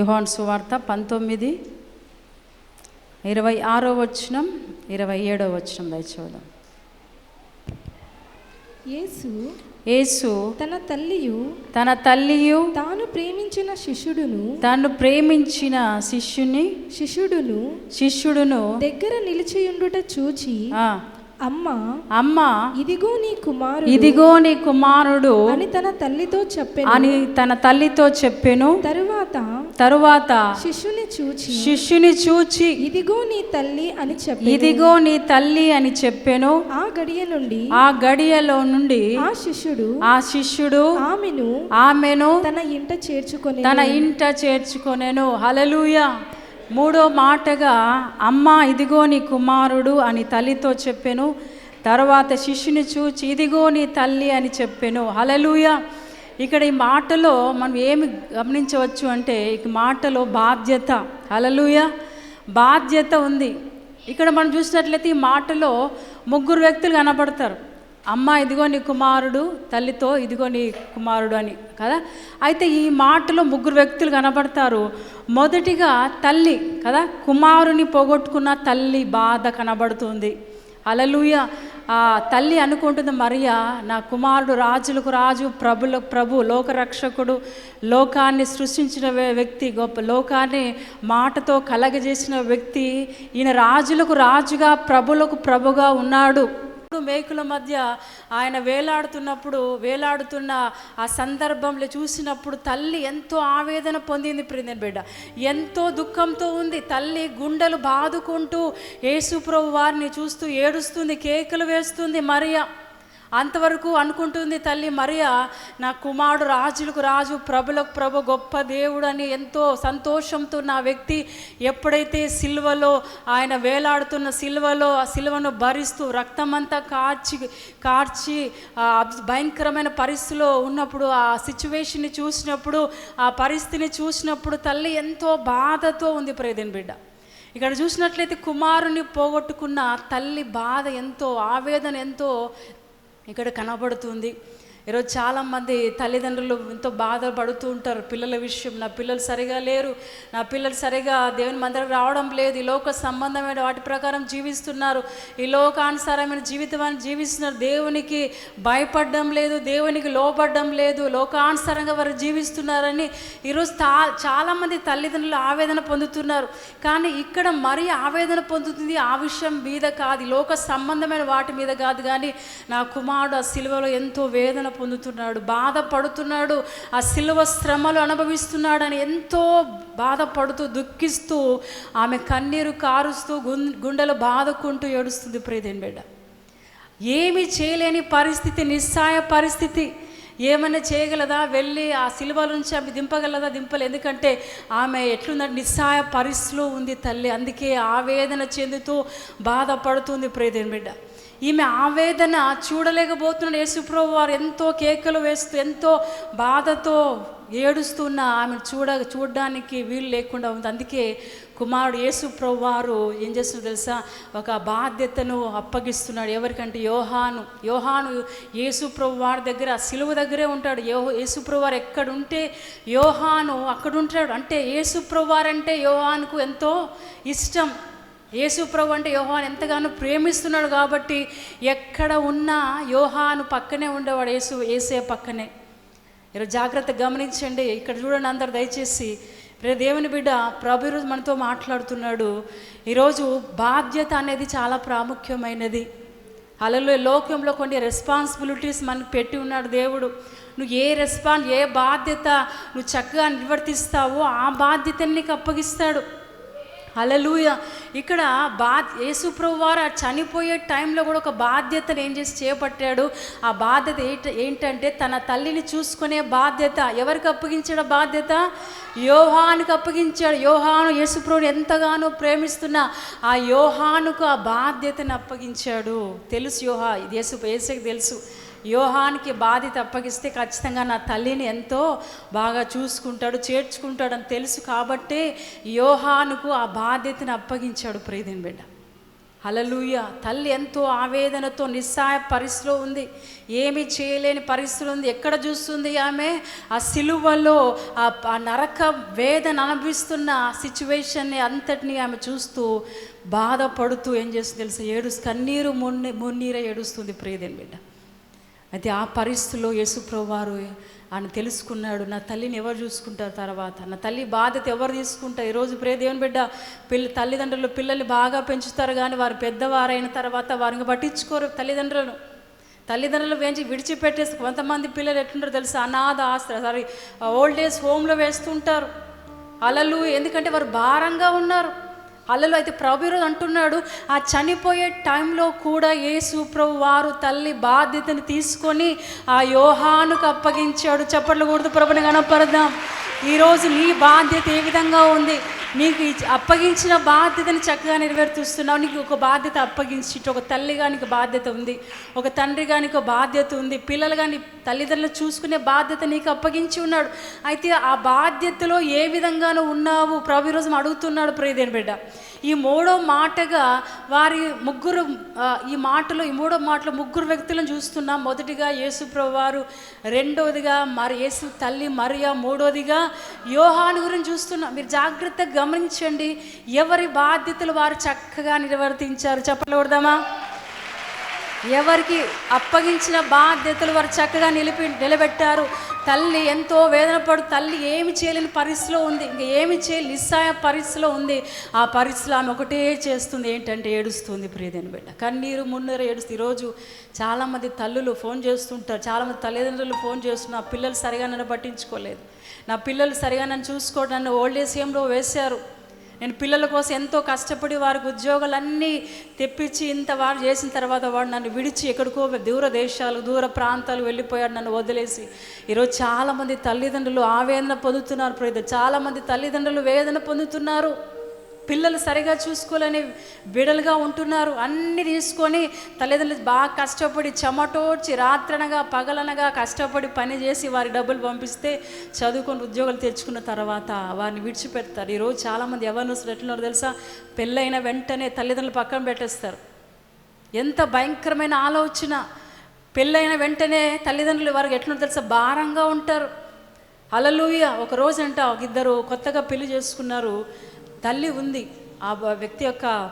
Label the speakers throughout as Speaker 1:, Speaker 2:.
Speaker 1: యుహాన్ సువార్త పంతొమ్మిది ఇరవై ఆరో వచనం ఇరవై ఏడో వచనం దయచూద్దాం
Speaker 2: యేసు
Speaker 1: యేసు
Speaker 2: తన తల్లియు
Speaker 1: తన తల్లియు
Speaker 2: తాను ప్రేమించిన శిష్యుడును
Speaker 1: తను ప్రేమించిన శిష్యుని
Speaker 2: శిష్యుడును
Speaker 1: శిష్యుడును
Speaker 2: దగ్గర నిలిచియుండుట చూచి
Speaker 1: ఆ,
Speaker 2: అమ్మ
Speaker 1: అమ్మ
Speaker 2: ఇదిగో నీ కుమారుడు
Speaker 1: ఇదిగో నీ కుమారుడు
Speaker 2: అని తన తల్లితో చెప్పెను.
Speaker 1: అని తన తల్లితో చెప్పెను.
Speaker 2: తరువాత
Speaker 1: తరువాత
Speaker 2: శిష్యుని చూచి
Speaker 1: శిష్యుని చూచి
Speaker 2: ఇదిగో నీ తల్లి అని చెప్పి
Speaker 1: ఇదిగో నీ తల్లి అని చెప్పెను.
Speaker 2: ఆ గడియ నుండి
Speaker 1: ఆ గడియలో నుండి
Speaker 2: ఆ శిష్యుడు
Speaker 1: ఆ శిష్యుడు
Speaker 2: ఆమెను
Speaker 1: ఆమెను
Speaker 2: తన ఇంట చేర్చుకొని
Speaker 1: తన ఇంట చేర్చుకొనెను. హలలుయ మూడో మాటగా అమ్మ ఇదిగో నీ కుమారుడు అని తల్లితో చెప్పెను. తర్వాత శిష్యుని చూచి ఇదిగో నీ తల్లి అని చెప్పెను. హలలుయ ఇక్కడ ఈ మాటలో మనం ఏమి గమనించవచ్చు అంటే ఈ మాటలో బాధ్యత. హలలుయ బాధ్యత ఉంది. ఇక్కడ మనం చూసినట్లయితే ఈ మాటలో ముగ్గురు వ్యక్తులు కనబడతారు. అమ్మ ఇదిగో నీ కుమారుడు తల్లితో ఇదిగో నీ కుమారుడు అని కదా? అయితే ఈ మాటలో ముగ్గురు వ్యక్తులు కనబడతారు. మొదటిగా తల్లి కదా? కుమారుని పోగొట్టుకున్న తల్లి బాధ కనబడుతుంది. అలలుయ తల్లి అనుకుంటుంది మరియా నా కుమారుడు రాజులకు రాజు ప్రభులకు ప్రభు లోకరక్షకుడు లోకాన్ని సృష్టించిన వ్యక్తి గొప్ప లోకాన్ని మాటతో కలగజేసిన వ్యక్తి ఈయన రాజులకు రాజుగా ప్రభులకు ప్రభుగా ఉన్నాడు. మేకుల మధ్య ఆయన వేలాడుతున్నప్పుడు వేలాడుతున్న ఆ సందర్భంలో చూసినప్పుడు తల్లి ఎంతో ఆవేదన పొందింది ప్రిందన బిడ్డ. ఎంతో దుఃఖంతో ఉంది. తల్లి గుండెలు బాదుకుంటూ యేసుప్రభు వారిని చూస్తూ ఏడుస్తుంది కేకలు వేస్తుంది. మరియా అంతవరకు అనుకుంటుంది తల్లి మరియా నా కుమారుడు రాజులకు రాజు ప్రభులకు ప్రభు గొప్ప దేవుడు అని ఎంతో సంతోషంతో నా వ్యక్తి ఎప్పుడైతే సిల్వలో ఆయన వేలాడుతున్న సిల్వలో ఆ సిల్వను భరిస్తూ రక్తమంతా కార్చి కార్చి భయంకరమైన పరిస్థితిలో ఉన్నప్పుడు ఆ సిచ్యువేషన్ని చూసినప్పుడు ఆ పరిస్థితిని చూసినప్పుడు తల్లి ఎంతో బాధతో ఉంది ప్రేదన్ బిడ్డ. ఇక్కడ చూసినట్లయితే కుమారుని పోగొట్టుకున్న తల్లి బాధ ఎంతో ఆవేదన ఎంతో ఇక్కడ కనబడుతుంది. ఈరోజు చాలామంది తల్లిదండ్రులు ఎంతో బాధపడుతూ ఉంటారు. పిల్లల విషయం నా పిల్లలు సరిగా లేరు నా పిల్లలు సరిగా దేవుని మందిరం రావడం లేదు ఈ లోక సంబంధమైన వాటి ప్రకారం జీవిస్తున్నారు. ఈ లోకానుసారమైన జీవితాన్ని జీవిస్తున్నారు. దేవునికి భయపడడం లేదు దేవునికి లోపడడం లేదు లోకానుసారంగా వారు జీవిస్తున్నారని ఈరోజు తా చాలామంది తల్లిదండ్రులు ఆవేదన పొందుతున్నారు. కానీ ఇక్కడ మరీ ఆవేదన పొందుతుంది ఆ విషయం మీద కాదు లోక సంబంధమైన వాటి మీద కాదు. కానీ నా కుమారుడు ఆ సిలువలో ఎంతో వేదన పొందుతున్నాడు బాధపడుతున్నాడు ఆ సిలువ శ్రమలు అనుభవిస్తున్నాడని ఎంతో బాధపడుతూ దుఃఖిస్తూ ఆమె కన్నీరు కారుస్తూ గుం- గుండెలు బాదుకుంటూ ఏడుస్తుంది. ప్రియదేని బిడ్డ ఏమీ చేయలేని పరిస్థితి నిస్సాయ పరిస్థితి. ఏమైనా చేయగలదా? వెళ్ళి ఆ సిలువ నుంచి ఆమె దింపగలదా? దింపలే. ఎందుకంటే ఆమె ఎట్లుందంటే నిస్సాయ పరిస్థితిలో ఉంది తల్లి. అందుకే ఆవేదన చెందుతూ బాధపడుతుంది. ప్రియదేని బిడ్డ ఈమె ఆవేదన చూడలేకపోతున్నాడు. యేసుప్రభు వారు ఎంతో కేకలు వేస్తూ ఎంతో బాధతో ఏడుస్తున్న ఆమె చూడ చూడడానికి వీలు లేకుండా ఉంది. అందుకే కుమారుడు యేసుప్రభు వారు ఏం చేస్తున్నాడు తెలుసా? ఒక బాధ్యతను అప్పగిస్తున్నాడు. ఎవరికంటే? యోహాను. యోహాను యేసుప్రభు వారి దగ్గర సిలువ దగ్గరే ఉంటాడు. యో యేసుప్రభు వారు ఎక్కడుంటే యోహాను అక్కడ ఉంటాడు అంటే యేసుప్రభు వారంటే యోహానుకు ఎంతో ఇష్టం. యేసు ప్రభు అంటే యోహాను ఎంతగానో ప్రేమిస్తున్నాడు కాబట్టి ఎక్కడ ఉన్నా యోహాను పక్కనే ఉండేవాడు యేసు ఏసే పక్కనే. ఈరోజు జాగ్రత్త గమనించండి. ఇక్కడ చూడండి అందరు దయచేసి. రే దేవుని బిడ్డ ప్రభు ఈరోజు మనతో మాట్లాడుతున్నాడు. ఈరోజు బాధ్యత అనేది చాలా ప్రాముఖ్యమైనది. అలలో లోకంలో కొన్ని రెస్పాన్సిబిలిటీస్ మనకు పెట్టి ఉన్నాడు దేవుడు. నువ్వు ఏ రెస్పాన్స్ ఏ బాధ్యత నువ్వు చక్కగా నిర్వర్తిస్తావో ఆ బాధ్యతని నీకు అప్పగిస్తాడు. హలలుయ ఇక్కడ బా యేసుప్రభు వారు ఆ చనిపోయే టైంలో కూడా ఒక బాధ్యతను ఏం చేసి చేపట్టాడు? ఆ బాధ్యత ఏంటంటే తన తల్లిని చూసుకునే బాధ్యత. ఎవరికి అప్పగించాడు బాధ్యత? యోహానికి అప్పగించాడు. యోహాను యేసుప్రభుని ఎంతగానో ప్రేమిస్తున్న ఆ యోహానుకు ఆ బాధ్యతను అప్పగించాడు. తెలుసు యోహా ఇది యేసు యేసుకి తెలుసు. యోహానికి బాధ్యత అప్పగిస్తే ఖచ్చితంగా నా తల్లిని ఎంతో బాగా చూసుకుంటాడు చేర్చుకుంటాడు అని తెలుసు కాబట్టే యోహానుకు ఆ బాధ్యతను అప్పగించాడు ప్రీతిని బిడ్డ. హలలుయ తల్లి ఎంతో ఆవేదనతో నిస్సాయ పరిస్థితిలో ఉంది. ఏమీ చేయలేని పరిస్థితులు ఉంది. ఎక్కడ చూస్తుంది ఆమె? ఆ సిలువలో ఆ ఆ నరక వేదన అనుభవిస్తున్న సిచ్యువేషన్ని అంతటిని ఆమె చూస్తూ బాధపడుతూ ఏం చేస్తుంది తెలుసు? ఏడు కన్నీరు మున్ని మున్నీరే ఏడుస్తుంది ప్రియదేని బిడ్డ. అయితే ఆ పరిస్థితుల్లో యేసుప్రభు వారు ఆయన తెలుసుకున్నాడు నా తల్లిని ఎవరు చూసుకుంటారు తర్వాత? నా తల్లి బాధ్యత ఎవరు తీసుకుంటారు? ఈరోజు ప్రే దేవుని బిడ్డ పిల్ల తల్లిదండ్రులు పిల్లల్ని బాగా పెంచుతారు కానీ వారు పెద్దవారైన తర్వాత వారిని పట్టించుకోరు తల్లిదండ్రులను. తల్లిదండ్రులు వేయించి విడిచిపెట్టేసి కొంతమంది పిల్లలు ఎట్లుంటారో తెలుసు? అనాథ ఆస్త్ర సారీ ఓల్డ్ ఏజ్ హోమ్లో వేస్తుంటారు. అలలు ఎందుకంటే వారు భారంగా ఉన్నారు. అల్లలు అయితే ప్రభు ఈరోజు అంటున్నాడు ఆ చనిపోయే టైంలో కూడా యేసు ప్రభు వారు తల్లి బాధ్యతని తీసుకొని ఆ యోహానుకు అప్పగించాడు. చప్పట్లు కూడదు ప్రభుని కనపడదాం ఈరోజు నీ బాధ్యత ఏ విధంగా ఉంది? నీకు అప్పగించిన బాధ్యతని చక్కగా నెరవేరుస్తున్నావు నీకు ఒక బాధ్యత అప్పగించి ఒక తల్లిగా నీకు బాధ్యత ఉంది. ఒక తండ్రిగా నీకు బాధ్యత ఉంది. పిల్లలు కానీ తల్లిదండ్రులు చూసుకునే బాధ్యత నీకు అప్పగించి ఉన్నాడు. అయితే ఆ బాధ్యతలో ఏ విధంగానూ ఉన్నావు. ప్రభు ఈరోజు అడుగుతున్నాడు ప్రియదేని బిడ్డ. ఈ మూడో మాటగా వారి ముగ్గురు ఈ మాటలో ఈ మూడో మాటలో ముగ్గురు వ్యక్తులను చూస్తున్నాం. మొదటిగా యేసు వారు రెండవదిగా మరి యేసు తల్లి మరియా మూడోదిగా యోహాను గురించి చూస్తున్నాం. మీరు జాగ్రత్తగా గమనించండి ఎవరి బాధ్యతలు వారు చక్కగా నిర్వర్తించారు. చెప్పలేదామా ఎవరికి అప్పగించిన బాధ్యతలు వారు చక్కగా నిలిపి నిలబెట్టారు. తల్లి ఎంతో వేదన పడు తల్లి ఏమి చేయలేని పరిస్థితిలో ఉంది. ఇంకా ఏమి చేయ నిస్సాయ పరిస్థితిలో ఉంది. ఆ పరిస్థితిలో ఆమె ఒకటే చేస్తుంది. ఏంటంటే ఏడుస్తుంది ప్రియదేని బిడ్డ. కన్నీరు మున్నీరు ఏడుస్తుంది. ఈరోజు చాలామంది తల్లులు ఫోన్ చేస్తుంటారు. చాలామంది తల్లిదండ్రులు ఫోన్ చేస్తున్నారు. నా పిల్లలు సరిగా నన్ను పట్టించుకోలేదు. నా పిల్లలు సరిగా నన్ను చూసుకోవడం నన్ను ఓల్డ్ ఏజ్ హోమ్లో వేశారు. నేను పిల్లల కోసం ఎంతో కష్టపడి వారికి ఉద్యోగాలన్నీ తెప్పించి ఇంత వారు చేసిన తర్వాత వాడు నన్ను విడిచి ఎక్కడికో దూర దేశాలు దూర ప్రాంతాలు వెళ్ళిపోయాడు నన్ను వదిలేసి. ఈరోజు చాలామంది తల్లిదండ్రులు ఆవేదన పొందుతున్నారు ప్రియత. చాలామంది తల్లిదండ్రులు వేదన పొందుతున్నారు. పిల్లలు సరిగా చూసుకోలేని బిడలుగా ఉంటున్నారు. అన్నీ తీసుకొని తల్లిదండ్రులు బాగా కష్టపడి చెమటోడ్చి రాత్రనగా పగలనగా కష్టపడి పని చేసి వారి డబ్బులు పంపిస్తే చదువుకొని ఉద్యోగాలు తెచ్చుకున్న తర్వాత వారిని విడిచిపెడతారు. ఈరోజు చాలామంది ఎవరిని ఎట్లున్నారో తెలుసా? పెళ్ళైన వెంటనే తల్లిదండ్రులు పక్కన పెట్టేస్తారు. ఎంత భయంకరమైన ఆలోచన. పెళ్ళైన వెంటనే తల్లిదండ్రులు వారికి ఎట్లున్నారో తెలుసా? భారంగా ఉంటారు. అలలుయ ఒక రోజు అంట ఒక ఇద్దరు కొత్తగా పెళ్ళి చేసుకున్నారు. తల్లి ఉంది. ఆ వ్యక్తి యొక్క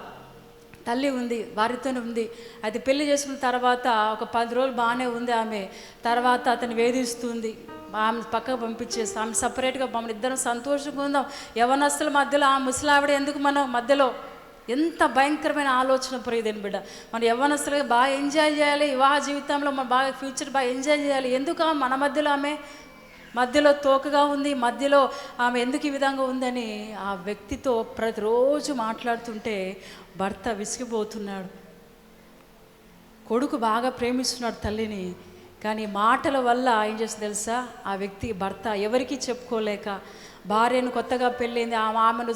Speaker 1: తల్లి ఉంది వారితోనే ఉంది. అది పెళ్ళి చేసుకున్న తర్వాత ఒక పది రోజులు బాగానే ఉంది ఆమె. తర్వాత అతను వేధిస్తుంది. ఆమె పక్కకు పంపించేసి ఆమె సపరేట్గా మమ్మల్ని ఇద్దరం సంతోషంగా ఉందాం యవనస్తుల మధ్యలో ఆ ముసలావిడ ఎందుకు మనం మధ్యలో? ఎంత భయంకరమైన ఆలోచన పోయేదని బిడ్డ. మన యవ్వనస్తులుగా బాగా ఎంజాయ్ చేయాలి. వివాహ జీవితంలో మన బాగా ఫ్యూచర్ బాగా ఎంజాయ్ చేయాలి. ఎందుకు మన మధ్యలో ఆమె మధ్యలో తోకగా ఉంది మధ్యలో ఆమె ఎందుకు ఈ విధంగా ఉందని ఆ వ్యక్తితో ప్రతిరోజు మాట్లాడుతుంటే భర్త విసిగిపోతున్నాడు. కొడుకు బాగా ప్రేమిస్తున్నాడు తల్లిని కానీ మాటల వల్ల ఏం చేస్తుంది తెలుసా? ఆ వ్యక్తి భర్త ఎవరికీ చెప్పుకోలేక భార్యను కొత్తగా పెళ్ళింది ఆమె ఆమెను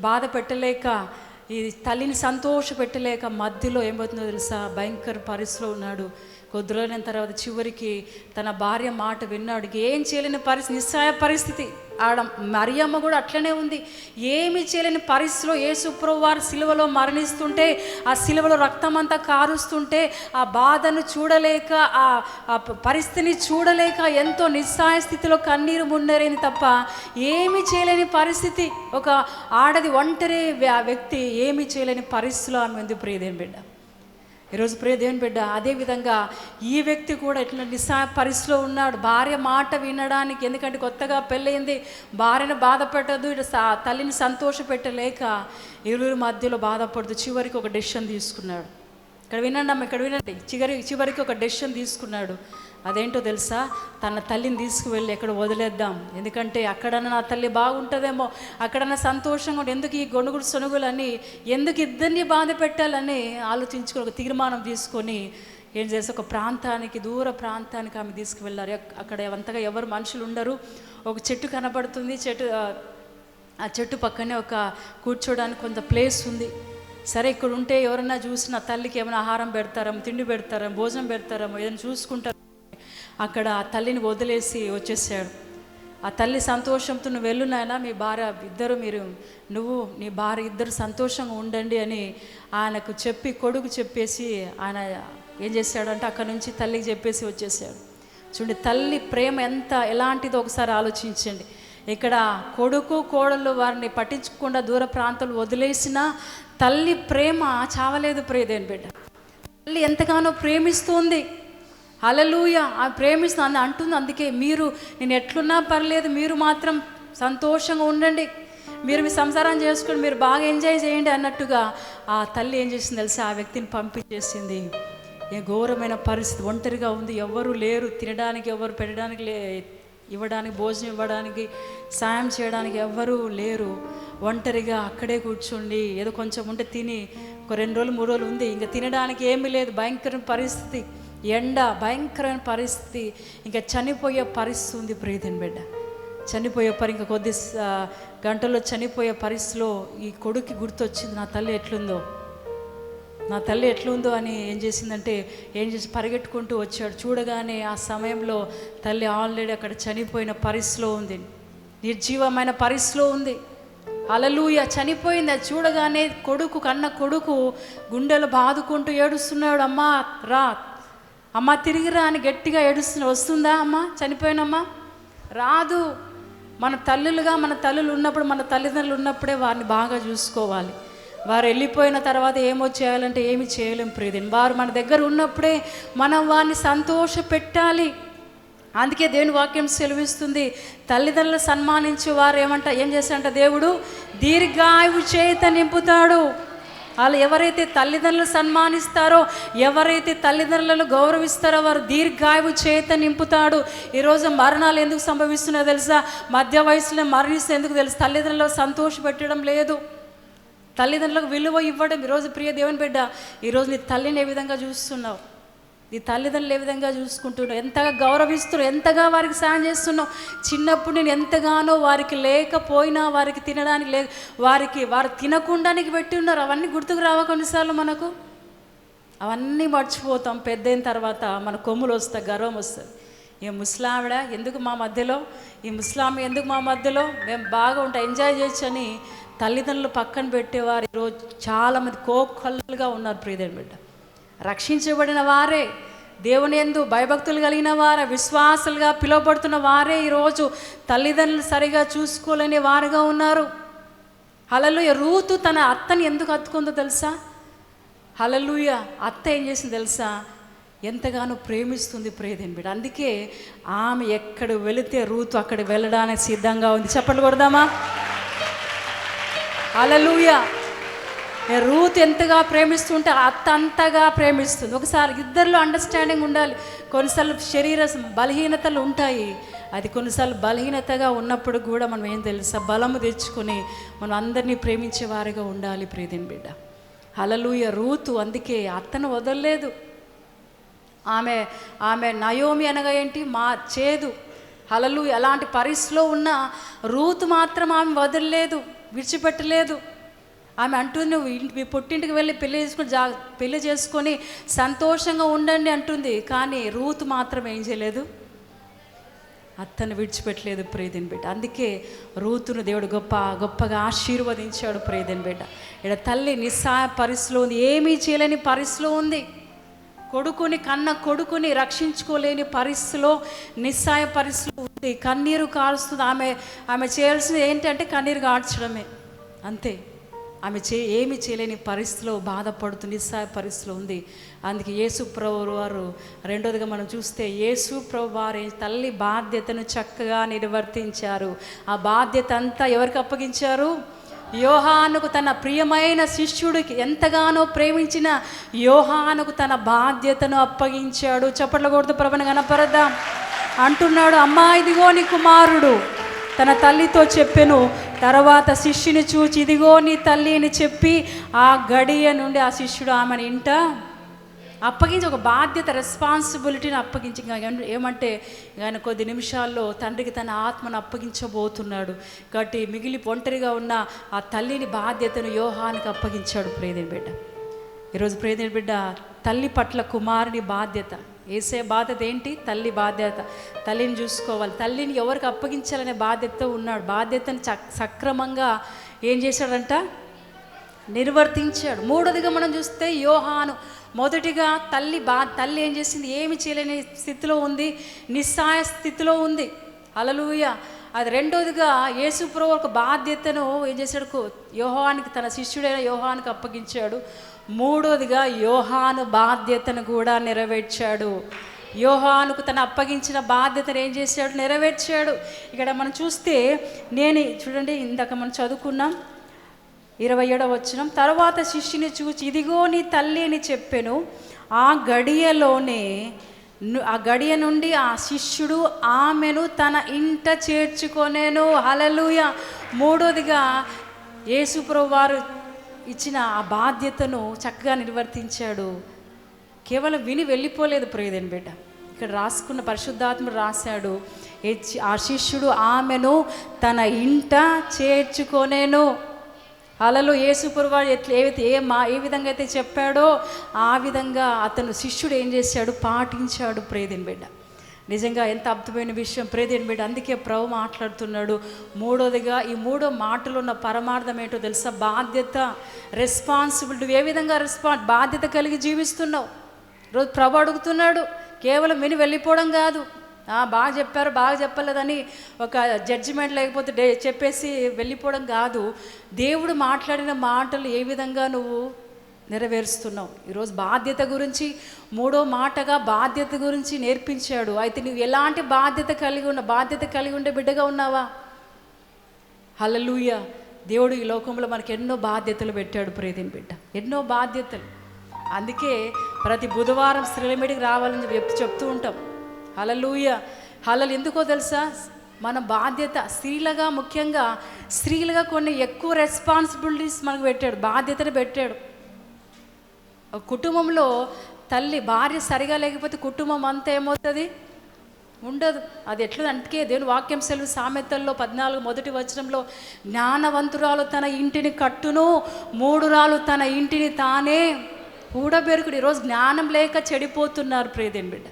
Speaker 1: బాధ పెట్టలేక ఈ తల్లిని సంతోష పెట్టలేక మధ్యలో ఏమవుతుందో తెలుసా? భయంకర పరిస్థితిలో ఉన్నాడు. కొద్ది రోజుల తర్వాత చివరికి తన భార్య మాట విన్నాడు. ఏం చేయలేని పరిస్థితి నిస్సాయ పరిస్థితి. ఆడ మరియమ్మ కూడా అట్లనే ఉంది. ఏమి చేయలేని పరిస్థితిలో యేసుప్రభు వారు సిలువలో మరణిస్తుంటే ఆ సిలువలో రక్తం అంతా కారుస్తుంటే ఆ బాధను చూడలేక ఆ పరిస్థితిని చూడలేక ఎంతో నిస్సాయ స్థితిలో కన్నీరు మున్నరేని తప్ప ఏమి చేయలేని పరిస్థితి. ఒక ఆడది ఒంటరి వ్యక్తి ఏమి చేయలేని పరిస్థితిలో ఆమె ఉంది ప్రియదేని బిడ్డ. ఈరోజు ప్రియ దేవుని బిడ్డ అదేవిధంగా ఈ వ్యక్తి కూడా ఇట్లా నిస్సా పరిస్థితిలో ఉన్నాడు. భార్య మాట వినడానికి ఎందుకంటే కొత్తగా పెళ్ళయింది. భార్యను బాధ పెట్టదు ఇటు సా- తల్లిని సంతోష పెట్టలేక ఇరువురు మధ్యలో బాధపడుతూ చివరికి ఒక డెసిషన్ తీసుకున్నాడు. ఇక్కడ వినండి అమ్మ ఇక్కడ వినండి చివరి చివరికి ఒక డెసిషన్ తీసుకున్నాడు. అదేంటో తెలుసా? తన తల్లిని తీసుకువెళ్ళి ఎక్కడ వదిలేద్దాం. ఎందుకంటే అక్కడన్నా నా తల్లి బాగుంటుందేమో అక్కడన్నా సంతోషంగా ఉండి ఎందుకు ఈ గొనుగుడు సొనుగులని ఎందుకు ఇద్దరిని బాధ పెట్టాలని ఆలోచించుకొని ఒక తీర్మానం తీసుకొని ఏం చేసి ఒక ప్రాంతానికి దూర ప్రాంతానికి ఆమె తీసుకువెళ్ళారు. అక్కడ అంతగా ఎవరు మనుషులు ఉండరు. ఒక చెట్టు కనబడుతుంది. చెట్టు ఆ, ఆ చెట్టు పక్కనే ఒక కూర్చోడానికి కొంత ప్లేస్ ఉంది. సరే ఇక్కడ ఉంటే ఎవరైనా చూసిన తల్లికి ఏమైనా ఆహారం పెడతారేమో తిండి పెడతారేమో భోజనం పెడతారేమో ఏదైనా చూసుకుంటారు. అక్కడ ఆ తల్లిని వదిలేసి వచ్చేసాడు. ఆ తల్లి సంతోషంతో నువ్వు వెళ్ళినాయన మీ భార్య ఇద్దరు మీరు నువ్వు నీ భార్య ఇద్దరు సంతోషంగా ఉండండి అని ఆయనకు చెప్పి కొడుకు చెప్పేసి ఆయన ఏం చేశాడంటే అక్కడ నుంచి తల్లికి చెప్పేసి వచ్చేసాడు. చూడండి తల్లి ప్రేమ ఎంత ఎలాంటిదో ఒకసారి ఆలోచించండి. ఇక్కడ కొడుకు కోడలు వారిని పట్టించకుండా దూర ప్రాంతాలు వదిలేసిన తల్లి ప్రేమ చావలేదు ప్రియదేని బిడ్డ. తల్లి ఎంతగానో ప్రేమిస్తుంది. అలలూయ ఆ ప్రేమిస్తుంది అంటుంది. అందుకే మీరు నేను ఎట్లున్నా పర్లేదు మీరు మాత్రం సంతోషంగా ఉండండి. మీరు మీ సంసారం చేసుకుని మీరు బాగా ఎంజాయ్ చేయండి అన్నట్టుగా ఆ తల్లి ఏం చేసింది తెలుసా? ఆ వ్యక్తిని పంపించేసింది. ఏ ఘోరమైన పరిస్థితి ఒంటరిగా ఉంది. ఎవరు లేరు. తినడానికి ఎవరు పెట్టడానికి లే ఇవ్వడానికి భోజనం ఇవ్వడానికి సాయం చేయడానికి ఎవ్వరూ లేరు. ఒంటరిగా అక్కడే కూర్చోండి ఏదో కొంచెం ఉంటే తిని ఒక రెండు రోజులు మూడు రోజులు ఉంది. ఇంకా తినడానికి ఏమీ లేదు. భయంకరమైన పరిస్థితి. ఎండ భయంకరమైన పరిస్థితి. ఇంకా చనిపోయే పరిస్థితి ఉంది ప్రీతిని బిడ్డ. చనిపోయే పరి ఇంకా కొద్ది గంటల్లో చనిపోయే పరిస్థితిలో ఈ కొడుకు గుర్తొచ్చింది నా తల్లి ఎట్లుందో? నా తల్లి ఎట్లుందో అని ఏం చేసిందంటే ఏం చేసి పరిగెట్టుకుంటూ వచ్చాడు. చూడగానే ఆ సమయంలో తల్లి ఆల్రెడీ అక్కడ చనిపోయిన పరిస్థితిలో ఉంది. నిర్జీవమైన పరిస్థితిలో ఉంది. అలలుయ చనిపోయింది. అది చూడగానే కొడుకు కన్న కొడుకు గుండెలు బాదుకుంటూ ఏడుస్తున్నాడు. అమ్మా రా. అమ్మ తిరిగిరా అని గట్టిగా ఏడుస్తున్నా వస్తుందా అమ్మ? చనిపోయినమ్మా? రాదు. మన తల్లులుగా మన తల్లులు ఉన్నప్పుడు మన తల్లిదండ్రులు ఉన్నప్పుడే వారిని బాగా చూసుకోవాలి. వారు వెళ్ళిపోయిన తర్వాత ఏమో చేయాలంటే ఏమి చేయలేం ప్రియదిన్ వారు మన దగ్గర ఉన్నప్పుడే మనం వారిని సంతోష పెట్టాలి అందుకే దేవుని వాక్యం సెలవిస్తుంది. తల్లిదండ్రులు సన్మానించి వారు ఏమంట ఏం చేశారంట దేవుడు? దీర్ఘాయువు చేత నింపుతాడు. వాళ్ళు ఎవరైతే తల్లిదండ్రులు సన్మానిస్తారో ఎవరైతే తల్లిదండ్రులను గౌరవిస్తారో వారు దీర్ఘాయువు చేత నింపుతాడు. ఈరోజు మరణాలు ఎందుకు సంభవిస్తున్నాయో తెలుసా? మధ్య వయసులో మరణిస్తే ఎందుకు తెలుసు? తల్లిదండ్రులు సంతోష పెట్టడం లేదు. తల్లిదండ్రులకు విలువ ఇవ్వడం ఈరోజు ప్రియ దేవుని బిడ్డ ఈరోజు నీ తల్లిని ఏ విధంగా చూస్తున్నావు? నీ తల్లిదండ్రులు ఏ విధంగా చూసుకుంటున్నావు? ఎంతగా గౌరవిస్తున్నావు? ఎంతగా వారికి సాయం చేస్తున్నావు? చిన్నప్పుడు నేను ఎంతగానో వారికి లేకపోయినా వారికి తినడానికి లే వారికి వారు తినకుండానికి పెట్టి ఉన్నారు. అవన్నీ గుర్తుకు రావా కొన్నిసార్లు మనకు? అవన్నీ మర్చిపోతాం. పెద్దయిన తర్వాత మన కొమ్ములు వస్తాయి గర్వం వస్తుంది. ఈ ముస్లామిడ ఎందుకు మా మధ్యలో? ఈ ముస్లాం ఎందుకు మా మధ్యలో? మేము బాగా ఉంటాం ఎంజాయ్ చేయొచ్చు అని తల్లిదండ్రులు పక్కన పెట్టేవారు. ఈరోజు చాలామంది కోకల్లుగా ఉన్నారు ప్రియదేవి బిడ్డ. రక్షించబడిన వారే దేవుని ఎందు భయభక్తులు కలిగిన వారే విశ్వాసులుగా పిలువబడుతున్న వారే ఈరోజు తల్లిదండ్రులు సరిగా చూసుకోలేని వారుగా ఉన్నారు. హలలుయ రూతు తన అత్తని ఎందుకు హత్తుకుందో తెలుసా? హలలుయ అత్త ఏం చేసింది తెలుసా? ఎంతగానో ప్రేమిస్తుంది ప్రేదేని బిడ్డ. అందుకే ఆమె ఎక్కడ వెళితే రూతు అక్కడ వెళ్ళడానికి సిద్ధంగా ఉంది. చెప్పండి కొడదామా? అలలుయ రూత్ ఎంతగా ప్రేమిస్తుంటే అత్త అంతగా ప్రేమిస్తుంది. ఒకసారి ఇద్దరిలో అండర్స్టాండింగ్ ఉండాలి. కొన్నిసార్లు శరీర బలహీనతలు ఉంటాయి. అది కొన్నిసార్లు బలహీనతగా ఉన్నప్పుడు కూడా మనం ఏం తెలుసా? బలము తెచ్చుకొని మనం అందరినీ ప్రేమించే వారిగా ఉండాలి ప్రీతిని బిడ్డ. హలలుయ రూతు అందుకే అత్తను వదలలేదు. ఆమె ఆమె నయోమి అనగా ఏంటి? మా చేదు. హలలు ఎలాంటి పరిస్థితిలో ఉన్న రూతు మాత్రం ఆమె వదలలేదు. విడిచిపెట్టలేదు. ఆమె అంటుంది నువ్వు ఇంటి మీ పుట్టింటికి వెళ్ళి పెళ్ళి చేసుకుని జా పెళ్ళి చేసుకొని సంతోషంగా ఉండండి అంటుంది. కానీ రూత్ మాత్రం ఏం చేయలేదు. అత్తను విడిచిపెట్టలేదు ప్రేదిన్ బిడ్డ. అందుకే రూతును దేవుడు గొప్ప గొప్పగా ఆశీర్వదించాడు ప్రేదిన్ బిడ్డ. ఇక్కడ తల్లి నిస్సహాయ పరిస్థితిలో ఉంది. ఏమీ చేయలేని పరిస్థితిలో ఉంది. కొడుకుని కన్న కొడుకుని రక్షించుకోలేని పరిస్థితిలో నిస్సాయ పరిస్థితిలో ఉంది. కన్నీరు కారుస్తుంది. ఆమె ఆమె చేయాల్సింది ఏంటంటే కన్నీరు కార్చడమే అంతే. ఆమె చే ఏమి చేయలేని పరిస్థితిలో బాధపడుతూ నిస్సాయ పరిస్థితిలో ఉంది. అందుకే యేసు ప్రభు వారు రెండోదిగా మనం చూస్తే యేసు ప్రభు వారి తల్లి బాధ్యతను చక్కగా నిర్వర్తించారు. ఆ బాధ్యత అంతా ఎవరికి అప్పగించారు? యోహానుకు తన ప్రియమైన శిష్యుడికి ఎంతగానో ప్రేమించిన యోహానుకు తన బాధ్యతను అప్పగించాడు. చప్పట్ల కొడుతూ ప్రభను కనపరద్దాం. అంటున్నాడు అమ్మా ఇదిగో నీ కుమారుడు. తన తల్లితో చెప్పెను. తర్వాత శిష్యుని చూచి ఇదిగో నీ తల్లి అని చెప్పి ఆ గడియ నుండి ఆ శిష్యుడు ఆమెను ఇంట అప్పగించి ఒక బాధ్యత రెస్పాన్సిబిలిటీని అప్పగించి ఏమంటే ఆయన కొద్ది నిమిషాల్లో తండ్రికి తన ఆత్మను అప్పగించబోతున్నాడు. కాబట్టి మిగిలి ఒంటరిగా ఉన్న ఆ తల్లిని బాధ్యతను యోహానికి అప్పగించాడు ప్రేదేని బిడ్డ. ఈరోజు ప్రేదేని బిడ్డ తల్లి పట్ల కుమారుని బాధ్యత. ఏసే బాధ్యత ఏంటి? తల్లి బాధ్యత. తల్లిని చూసుకోవాలి. తల్లిని ఎవరికి అప్పగించాలనే బాధ్యతతో ఉన్నాడు. బాధ్యతను చక్ సక్రమంగా ఏం చేశాడంట? నిర్వర్తించాడు. మూడోదిగా మనం చూస్తే యోహాను మొదటిగా తల్లి బా తల్లి ఏం చేసింది? ఏమి చేయలేని స్థితిలో ఉంది. నిస్సాయ స్థితిలో ఉంది. అలలుయ అది రెండోదిగా యేసుప్రభు ఒక బాధ్యతను ఏం చేశాడు? యోహానికి తన శిష్యుడైన యోహానికి అప్పగించాడు. మూడోదిగా యోహాను బాధ్యతను కూడా నెరవేర్చాడు. యోహానుకు తను అప్పగించిన బాధ్యతను ఏం చేశాడు? నెరవేర్చాడు. ఇక్కడ మనం చూస్తే నేను చూడండి ఇందాక మనం చదువుకున్నాం ఇరవై ఏడవ వచ్చినం తర్వాత శిష్యుని చూచి ఇదిగో నీ తల్లి అని చెప్పెను. ఆ గడియలోనే ఆ గడియ నుండి ఆ శిష్యుడు ఆమెను తన ఇంట చేర్చుకొనేను. హలలుయ మూడోదిగా యేసుప్రభు వారు ఇచ్చిన ఆ బాధ్యతను చక్కగా నిర్వర్తించాడు. కేవలం విని వెళ్ళిపోలేదు ప్రియదేని బిడ్డ. ఇక్కడ రాసుకున్న పరిశుద్ధాత్ముడు రాశాడు ఆ శిష్యుడు ఆమెను తన ఇంట చేర్చుకొనేను. అలలో యేసుపురవాడు ఎట్లా ఏ ఏ మా ఏ విధంగా అయితే చెప్పాడో ఆ విధంగా అతను శిష్యుడు ఏం చేశాడు? పాటించాడు ప్రేదిన్ బిడ్డ. నిజంగా ఎంత అద్భుతమైన విషయం ప్రేదిన్ బిడ్డ. అందుకే ప్రభు మాట్లాడుతున్నాడు. మూడోదిగా ఈ మూడో మాటలు ఉన్న పరమార్థం ఏంటో తెలుసా? బాధ్యత రెస్పాన్సిబిలిటీ ఏ విధంగా రెస్పాన్స్ బాధ్యత కలిగి జీవిస్తున్నావు? రోజు ప్రభు అడుగుతున్నాడు. కేవలం విని వెళ్ళిపోవడం కాదు. బాగా చెప్పారు బాగా చెప్పలేదని ఒక జడ్జిమెంట్ లేకపోతే డే చెప్పేసి వెళ్ళిపోవడం కాదు. దేవుడు మాట్లాడిన మాటలు ఏ విధంగా నువ్వు నెరవేరుస్తున్నావు? ఈరోజు బాధ్యత గురించి మూడో మాటగా బాధ్యత గురించి నేర్పించాడు. అయితే నువ్వు ఎలాంటి బాధ్యత కలిగి ఉన్న బాధ్యత కలిగి ఉండే బిడ్డగా ఉన్నావా? హలలుయ దేవుడు ఈ లోకంలో మనకి ఎన్నో బాధ్యతలు పెట్టాడు ప్రేదిని బిడ్డ. ఎన్నో బాధ్యతలు. అందుకే ప్రతి బుధవారం శ్రీలమిడికి రావాలని చెప్పి చెప్తూ ఉంటాం. హలలుయ హలలు ఎందుకో తెలుసా? మన బాధ్యత స్త్రీలుగా ముఖ్యంగా స్త్రీలుగా కొన్ని ఎక్కువ రెస్పాన్సిబిలిటీస్ మనకు పెట్టాడు బాధ్యతను పెట్టాడు. కుటుంబంలో తల్లి భార్య సరిగా లేకపోతే కుటుంబం అంతా ఏమవుతుంది? ఉండదు. అది ఎట్లా అంటే దేవుని వాక్యం సెలవు సామెతల్లో పద్నాలుగు మొదటి వచనంలో జ్ఞానవంతురాలు తన ఇంటిని కట్టును మూడురాలు తన ఇంటిని తానే. కూడబెరుకుడు ఈరోజు జ్ఞానం లేక చెడిపోతున్నారు ప్రేదేని బిడ్డ.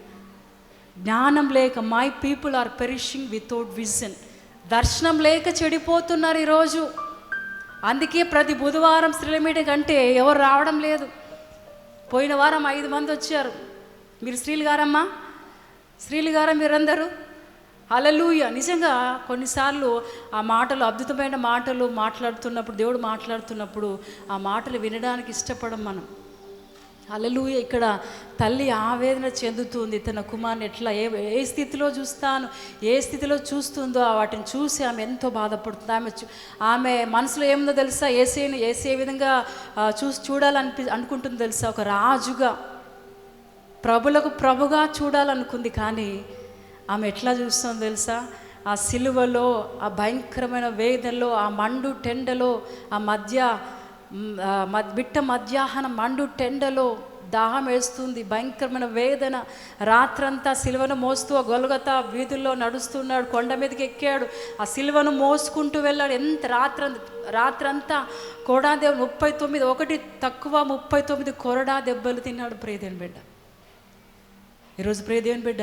Speaker 1: జ్ఞానం లేక my people are perishing without vision దర్శనం లేక చెడిపోతున్నారు ఈరోజు. అందుకే ప్రతి బుధవారం స్త్రీల మీటింగ్ అంటే ఎవరు రావడం లేదు. పోయిన వారం ఐదు మంది వచ్చారు. మీరు స్త్రీలు గారమ్మా? స్త్రీలు గారా మీరందరూ? అలలుయ నిజంగా కొన్నిసార్లు ఆ మాటలు అద్భుతమైన మాటలు మాట్లాడుతున్నప్పుడు దేవుడు మాట్లాడుతున్నప్పుడు ఆ మాటలు వినడానికి ఇష్టపడం మనం. అలలుయ ఇక్కడ తల్లి ఆవేదన చెందుతుంది. తన కుమార్ని ఎట్లా ఏ ఏ స్థితిలో చూస్తాను ఏ స్థితిలో చూస్తుందో వాటిని చూసి ఆమె ఎంతో బాధపడుతుంది. ఆమె ఆమె మనసులో ఏముందో తెలుసా? ఏసేను ఏసే విధంగా చూసి చూడాలనిపి అనుకుంటుంది తెలుసా? ఒక రాజుగా ప్రభులకు ప్రభుగా చూడాలనుకుంది. కానీ ఆమె ఎట్లా చూస్తుందో తెలుసా? ఆ సిలువలో ఆ భయంకరమైన వేదనలో ఆ మండు టెండలో ఆ మధ్య బిట్ట మధ్యాహ్నం మండు టెండలో దాహం వేస్తుంది భయంకరమైన వేదన. రాత్రంతా సిలువను మోస్తూ ఆ గొలగత వీధుల్లో నడుస్తున్నాడు కొండ మీదకి ఎక్కాడు. ఆ సిలువను మోసుకుంటూ వెళ్ళాడు. ఎంత రాత్ర రాత్రంతా కోడా దెబ్బ ముప్పై తొమ్మిది ఒకటి తక్కువ ముప్పై తొమ్మిది కొరడా దెబ్బలు తిన్నాడు ప్రియదేని బిడ్డ. ఈరోజు ప్రియదేవుని బిడ్డ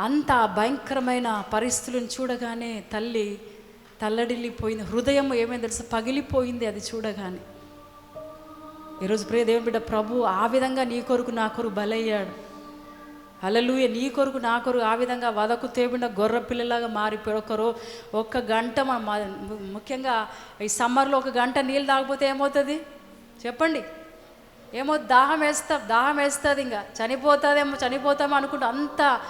Speaker 1: అంత భయంకరమైన పరిస్థితులను చూడగానే తల్లి తల్లడిల్లిపోయింది. హృదయం ఏమైంది తెలుసా? పగిలిపోయింది అది చూడగానే. ఈరోజు ప్రియదేవుని బిడ్డ ప్రభు ఆ విధంగా నీ కొరకు నా కొరకు బలయ్యాడు. అలలుయ నీ కొరకు నా కొరకు ఆ విధంగా వదకు తేబిన గొర్రె పిల్లలాగా మారిపోయి ఒకరు ఒక్క గంట ముఖ్యంగా ఈ సమ్మర్లో ఒక గంట నీళ్ళు తాగిపోతే ఏమవుతుంది? చెప్పండి. ఏమో దాహం వేస్తాం దాహం వేస్తుంది ఇంకా. చనిపోతుందేమో చనిపోతామో అనుకుంటే అంత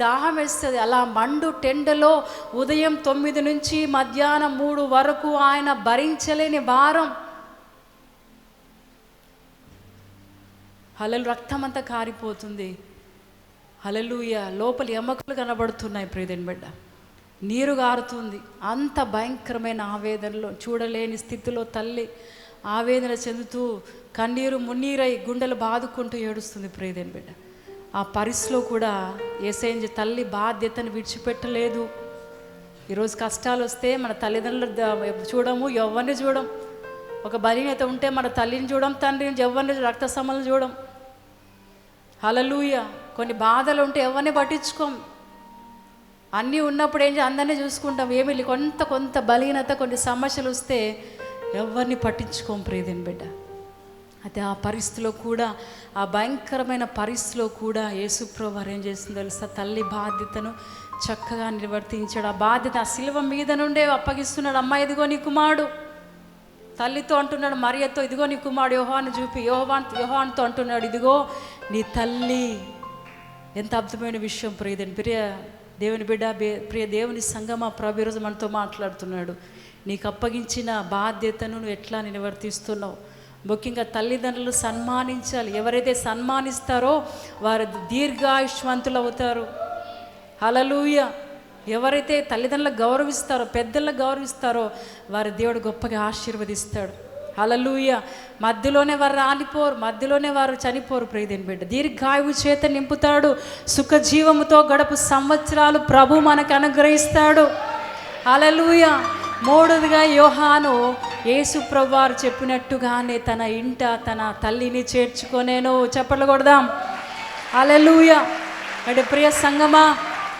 Speaker 1: దాహం వేస్తుంది. అలా మండు టెండలో ఉదయం తొమ్మిది నుంచి మధ్యాహ్నం మూడు వరకు ఆయన భరించలేని భారం. హలలు రక్తం అంతా కారిపోతుంది. హలలుయ లోపల ఎముకలు కనబడుతున్నాయి ప్రియదేని బిడ్డ. నీరు గారుతుంది. అంత భయంకరమైన ఆవేదనలో చూడలేని స్థితిలో తల్లి ఆవేదన చెందుతూ కన్నీరు మున్నీరై గుండెలు బాదుకుంటూ ఏడుస్తుంది ప్రియదేని బిడ్డ. ఆ పరిస్థిలో కూడా ఏసేంజి తల్లి బాధ్యతను విడిచిపెట్టలేదు. ఈరోజు కష్టాలు వస్తే మన తల్లిదండ్రులు చూడము ఎవరిని చూడం. ఒక బలీనత ఉంటే మన తల్లిని చూడం తండ్రిని ఎవరిని రక్త సమలు చూడం. హలలుయ కొన్ని బాధలు ఉంటే ఎవరిని పట్టించుకోం. అన్నీ ఉన్నప్పుడు ఏం అందరినీ చూసుకుంటాం. ఏమి కొంత కొంత బలహీనత కొన్ని సమస్యలు వస్తే ఎవరిని పట్టించుకోం ప్రియదేని బిడ్డ. అయితే ఆ పరిస్థితిలో కూడా ఆ భయంకరమైన పరిస్థితిలో కూడా యేసుప్రభు వారు ఏం చేస్తుందో తెలుసా? తల్లి బాధ్యతను చక్కగా నిర్వర్తించాడు. ఆ బాధ్యత ఆ శిలువ మీద నుండే అప్పగిస్తున్నాడు. అమ్మ ఇదిగో నీ కుమారుడు. తల్లితో అంటున్నాడు మరియతో ఇదిగో నీ కుమారుడు యోహాను చూపి యోహాన్ యోహాన్తో అంటున్నాడు ఇదిగో నీ తల్లి. ఎంత అద్భుతమైన విషయం ప్రియదని ప్రియ దేవుని బిడ్డ ప్రియ దేవుని సంగమ ప్రభు ఈరోజు మనతో మాట్లాడుతున్నాడు. నీకు అప్పగించిన బాధ్యతను నువ్వు ఎట్లా నిర్వర్తిస్తున్నావు ముఖ్యంగా తల్లిదండ్రులు సన్మానించాలి. ఎవరైతే సన్మానిస్తారో వారు దీర్ఘాయుష్మంతులు అవుతారు. హలలుయ ఎవరైతే తల్లిదండ్రులకు గౌరవిస్తారో పెద్దలకు గౌరవిస్తారో వారి దేవుడు గొప్పగా ఆశీర్వదిస్తాడు. అలలుయ మధ్యలోనే వారు రాలిపోరు మధ్యలోనే వారు చనిపోరు ప్రియదేని బిడ్డ. దీర్ఘాయువు చేత నింపుతాడు సుఖజీవముతో గడపు సంవత్సరాలు ప్రభు మనకు అనుగ్రహిస్తాడు. అలలుయ మూడవదిగా యోహాను యేసు ప్రభువారు చెప్పినట్టుగానే తన ఇంట తన తల్లిని చేర్చుకొనేను. చెప్పలు కొడదాం. అలెలుయ అంటే ప్రియ సంగమా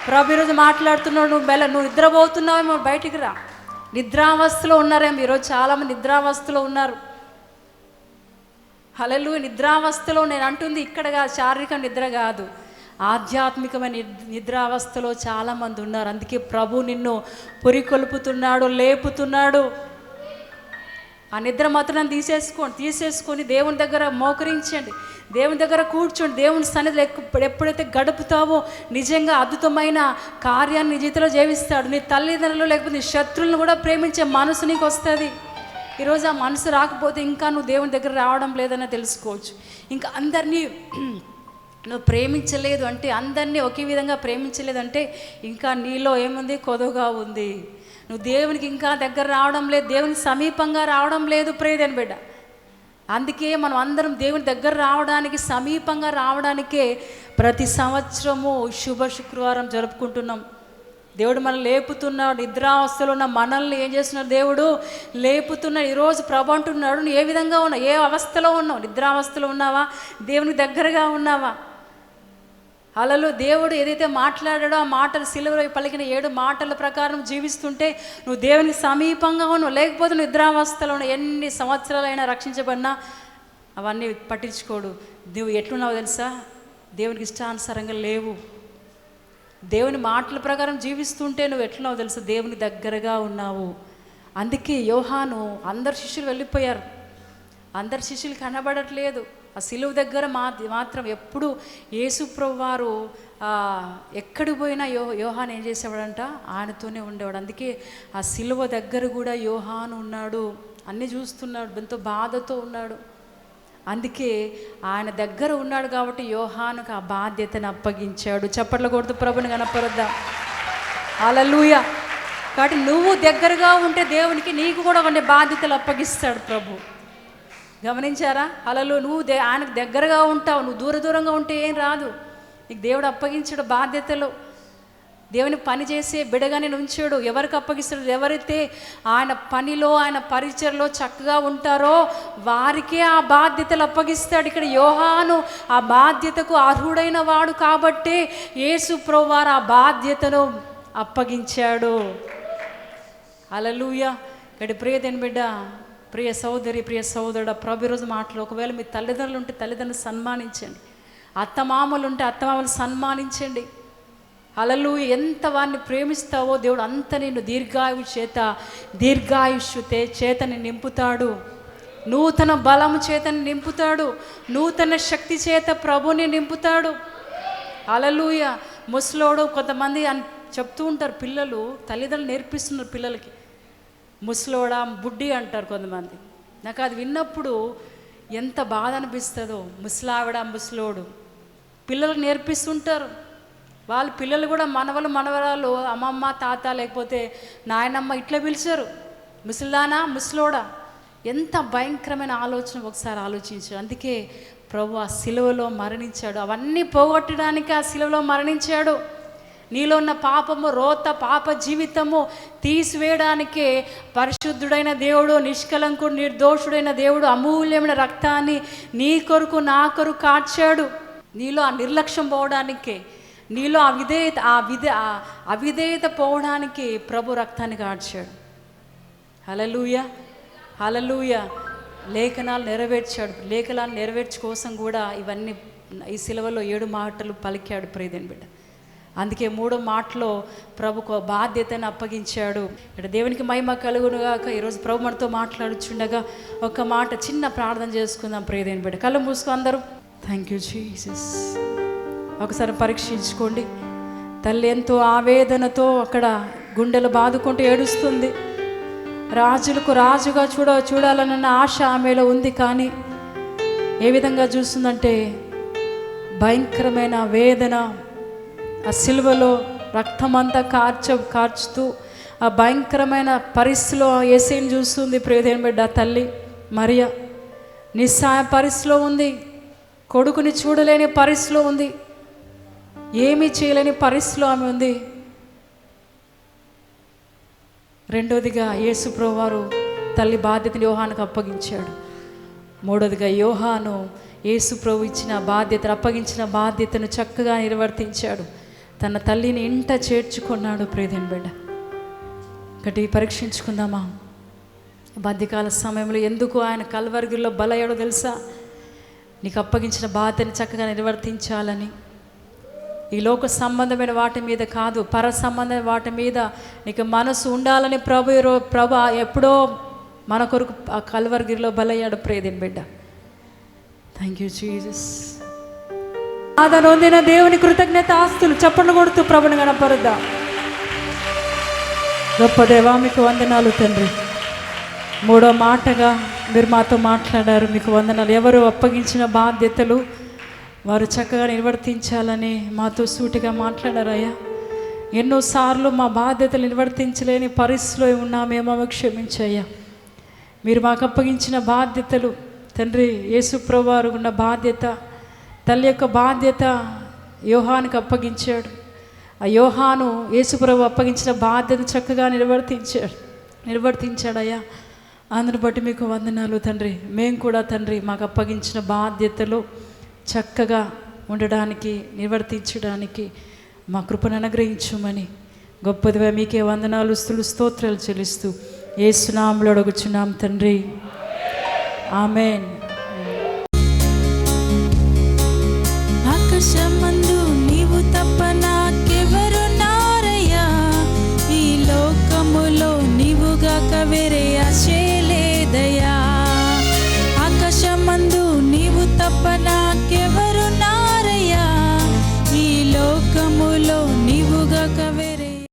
Speaker 1: ప్రభు ఈరోజు మాట్లాడుతున్నావు నువ్వు బెల నువ్వు నిద్రపోతున్నావేమో బయటికి రా. నిద్రావస్థలో ఉన్నారేమో ఈరోజు చాలామంది నిద్రావస్థలో ఉన్నారు. హలలు నిద్రావస్థలో నేను అంటుంది ఇక్కడ కాదు శారీరక నిద్ర కాదు. ఆధ్యాత్మికమైన నిద్రావస్థలో చాలామంది ఉన్నారు. అందుకే ప్రభు నిన్ను పురికొల్పుతున్నాడు లేపుతున్నాడు. ఆ నిద్ర మాత్రం తీసేసుకోండి తీసేసుకొని దేవుని దగ్గర మోకరించండి. దేవుని దగ్గర కూర్చోండి. దేవుని సన్నిధిలో ఎక్కు- ఎప్పుడైతే గడుపుతావో నిజంగా అద్భుతమైన కార్యాన్ని నీ జీవితంలో జీవిస్తాడు. నీ తల్లిదండ్రులు లేకపోతే నీ శత్రువులను కూడా ప్రేమించే మనసు నీకు వస్తుంది ఈరోజు ఆ మనసు రాకపోతే ఇంకా నువ్వు దేవుని దగ్గర రావడం లేదని తెలుసుకోవచ్చు. ఇంకా అందరినీ నువ్వు ప్రేమించలేదు అంటే అందరినీ ఒకే విధంగా ప్రేమించలేదంటే ఇంకా నీలో ఏముంది? కొదవగా ఉంది. నువ్వు దేవునికి ఇంకా దగ్గర రావడం లేదు దేవునికి సమీపంగా రావడం లేదు ప్రేదని బిడ్డ. అందుకే మనం అందరం దేవుని దగ్గర రావడానికి సమీపంగా రావడానికే ప్రతి సంవత్సరము శుభ శుక్రవారం జరుపుకుంటున్నాం. దేవుడు మనం లేపుతున్నాడు నిద్రావస్థలో ఉన్న మనల్ని ఏం చేస్తున్నాడు దేవుడు? లేపుతున్నాడు ఈరోజు ప్రభు అంటున్నాడు నువ్వు ఏ విధంగా ఉన్నావు? ఏ అవస్థలో ఉన్నావు? నిద్రావస్థలో ఉన్నావా? దేవునికి దగ్గరగా ఉన్నావా? అలలో దేవుడు ఏదైతే మాట్లాడాడో ఆ మాటలు సిలువలో పలికిన ఏడు మాటల ప్రకారం జీవిస్తుంటే నువ్వు దేవునికి సమీపంగా ఉన్నావు లేకపోతే నువ్వు నిద్రావస్థలో ఎన్ని సంవత్సరాలైనా రక్షించబడినా అవన్నీ పట్టించుకోడు. నువ్వు ఎట్లున్నావు తెలుసా? దేవునికి ఇష్టానుసారంగా లేవు. దేవుని మాటల ప్రకారం జీవిస్తుంటే నువ్వు ఎట్లున్నావు తెలుసా? దేవుని దగ్గరగా ఉన్నావు. అందుకే యోహాను అందరు శిష్యులు వెళ్ళిపోయారు. అందరు శిష్యులు కనబడట్లేదు. ఆ సిలువ దగ్గర మా మాత్రం ఎప్పుడు యేసుప్రభు వారు ఎక్కడికి పోయినా యో యోహాన్ ఏం చేసేవాడంట? ఆయనతోనే ఉండేవాడు. అందుకే ఆ సిలువ దగ్గర కూడా యోహాను ఉన్నాడు. అన్నీ చూస్తున్నాడు. ఎంతో బాధతో ఉన్నాడు. అందుకే ఆయన దగ్గర ఉన్నాడు కాబట్టి యోహానుకు ఆ బాధ్యతను అప్పగించాడు. చప్పట్ల కొడుతూ ప్రభుని కనపరుద్దాం. అలలుయ కాబట్టి నువ్వు దగ్గరగా ఉంటే దేవునికి నీకు కూడా కొన్ని బాధ్యతలు అప్పగిస్తాడు ప్రభు. గమనించారా? అలలో నువ్వు దే ఆయనకు దగ్గరగా ఉంటావు. నువ్వు దూర దూరంగా ఉంటే ఏం రాదు. నీకు దేవుడు అప్పగించడు బాధ్యతలు. దేవుని పని చేసే బిడగానే ఉంచాడు ఎవరికి అప్పగిస్తాడు? ఎవరైతే ఆయన పనిలో ఆయన పరిచయలో చక్కగా ఉంటారో వారికే ఆ బాధ్యతలు అప్పగిస్తాడు. ఇక్కడ యోహాను ఆ బాధ్యతకు అర్హుడైన వాడు కాబట్టే యేసు వారు ఆ బాధ్యతను అప్పగించాడు. అలలుయ ఇక్కడ ప్రియతని బిడ్డ ప్రియ సోదరి ప్రియ సోదరుడు ప్రభు రోజు మాటలు ఒకవేళ మీ తల్లిదండ్రులు ఉంటే తల్లిదండ్రులు సన్మానించండి. అత్తమామలు ఉంటే అత్తమామలు సన్మానించండి. అలలు ఎంత వారిని ప్రేమిస్తావో దేవుడు అంత నిన్ను దీర్ఘాయు చేత దీర్ఘాయుష్ చేతని నింపుతాడు. నూతన బలము చేతని నింపుతాడు. నూతన శక్తి చేత ప్రభుని నింపుతాడు. అలలుయ ముసలోడు కొంతమంది అని చెప్తూ ఉంటారు పిల్లలు తల్లిదండ్రులు నేర్పిస్తున్నారు పిల్లలకి. ముసలోడా బుడ్డి అంటారు కొంతమంది. నాకు అది విన్నప్పుడు ఎంత బాధ అనిపిస్తుందో ముసలావిడ ముసలోడు. పిల్లలు నేర్పిస్తుంటారు. వాళ్ళ పిల్లలు కూడా మనవలు మనవరాలు అమ్మమ్మ తాత లేకపోతే నాయనమ్మ ఇట్లా పిలిచారు. ముసలానా ముసలోడా? ఎంత భయంకరమైన ఆలోచన ఒకసారి ఆలోచించాడు అందుకే ప్రభు ఆ సిలువలో మరణించాడు. అవన్నీ పోగొట్టడానికి ఆ సిలువలో మరణించాడు. నీలో ఉన్న పాపము రోత పాప జీవితము తీసివేయడానికే పరిశుద్ధుడైన దేవుడు నిష్కలంకుడు నిర్దోషుడైన దేవుడు అమూల్యమైన రక్తాన్ని నీ కొరకు నా కొరకు కాచాడు నీలో ఆ నిర్లక్ష్యం పోవడానికే నీలో ఆ విధేయత ఆ విధ అవిధేయత పోవడానికి ప్రభు రక్తాన్ని కాడ్చాడు హలలుయ హలలుయ లేఖనాలు నెరవేర్చాడు. లేఖనాలు నెరవేర్చు కోసం కూడా ఇవన్నీ ఈ సిలవలో ఏడు మాటలు పలికాడు ప్రేదేని బిడ్డ. అందుకే మూడో మాటలో ప్రభుకు బాధ్యతను అప్పగించాడు. ఇక్కడ దేవునికి మహిమ కలుగునుగాక ఈరోజు ప్రభు మనతో మాట్లాడుచుండగా ఒక మాట చిన్న ప్రార్థన చేసుకుందాం ప్రియదేని బిడ్డ. కళ్ళు మూసుకో అందరూ. థ్యాంక్ యూ జీసస్ ఒకసారి పరీక్షించుకోండి. తల్లి ఎంతో ఆవేదనతో అక్కడ గుండెలు బాదుకుంటూ ఏడుస్తుంది. రాజులకు రాజుగా చూడ చూడాలన్న ఆశ ఆమెలో ఉంది కానీ ఏ విధంగా చూస్తుందంటే భయంకరమైన వేదన ఆ సిలువలో రక్తమంతా కార్చ కార్చుతూ ఆ భయంకరమైన పరిస్థితిలో ఏసీని చూస్తుంది. ప్రియదేని బిడ్డ తల్లి మరియా. నిస్సాయ పరిస్థితిలో ఉంది. కొడుకుని చూడలేని పరిస్థితిలో ఉంది. ఏమీ చేయలేని పరిస్థితిలో ఆమె ఉంది. రెండోదిగా యేసు వారు తల్లి బాధ్యతని యోహానికి అప్పగించాడు. మూడోదిగా యోహాను యేసు ఇచ్చిన బాధ్యతను అప్పగించిన బాధ్యతను చక్కగా నిర్వర్తించాడు. తన తల్లిని ఇంట చేర్చుకున్నాడు ప్రేదేన్ బిడ్డ. ఒకటి పరీక్షించుకుందామా? బాధ్యకాల సమయంలో ఎందుకు ఆయన కల్వర్గిలో బలయ్యాడో తెలుసా? నీకు అప్పగించిన బాధ్యతని చక్కగా నిర్వర్తించాలని. ఈ లోక సంబంధమైన వాటి మీద కాదు పర సంబంధమైన వాటి మీద నీకు మనసు ఉండాలని ప్రభు ప్రభు ఎప్పుడో మన కొరకు ఆ కల్వర్గిరిలో బలయ్యాడు ప్రేదిన్ బిడ్డ. థ్యాంక్ యూ జీజస్ ఆదరణ పొందిన దేవుని కృతజ్ఞత ఆస్తులు చప్పట్లు కొడుతూ ప్రభుని గణపరుద్దా. గొప్ప దేవా మీకు వందనాలు తండ్రి. మూడో మాటగా మీరు మాతో మాట్లాడారు. మీకు వందనాలు. ఎవరు అప్పగించిన బాధ్యతలు వారు చక్కగా నిర్వర్తించాలని మాతో సూటిగా మాట్లాడారయ్యా. ఎన్నోసార్లు మా బాధ్యతలు నిర్వర్తించలేని పరిస్థితిలో ఉన్నామేమో క్షమించయ్యా. మీరు మాకు అప్పగించిన బాధ్యతలు తండ్రి యేసుప్రవారు ఉన్న బాధ్యత తల్లి యొక్క బాధ్యత యోహానికి అప్పగించాడు. ఆ యోహాను యేసుప్రభు అప్పగించిన బాధ్యత చక్కగా నిర్వర్తించాడు. నిర్వర్తించాడయ్యా. అందుని బట్టి మీకు వందనాలు తండ్రి. మేము కూడా తండ్రి మాకు అప్పగించిన బాధ్యతలు చక్కగా ఉండడానికి నిర్వర్తించడానికి మా కృపను అనుగ్రహించమని గొప్పదిగా మీకే వందనాలు స్థులు స్తోత్రాలు చెల్లిస్తూ ఏ సునాములు అడుగుచున్నాం తండ్రి. ఆమెన్.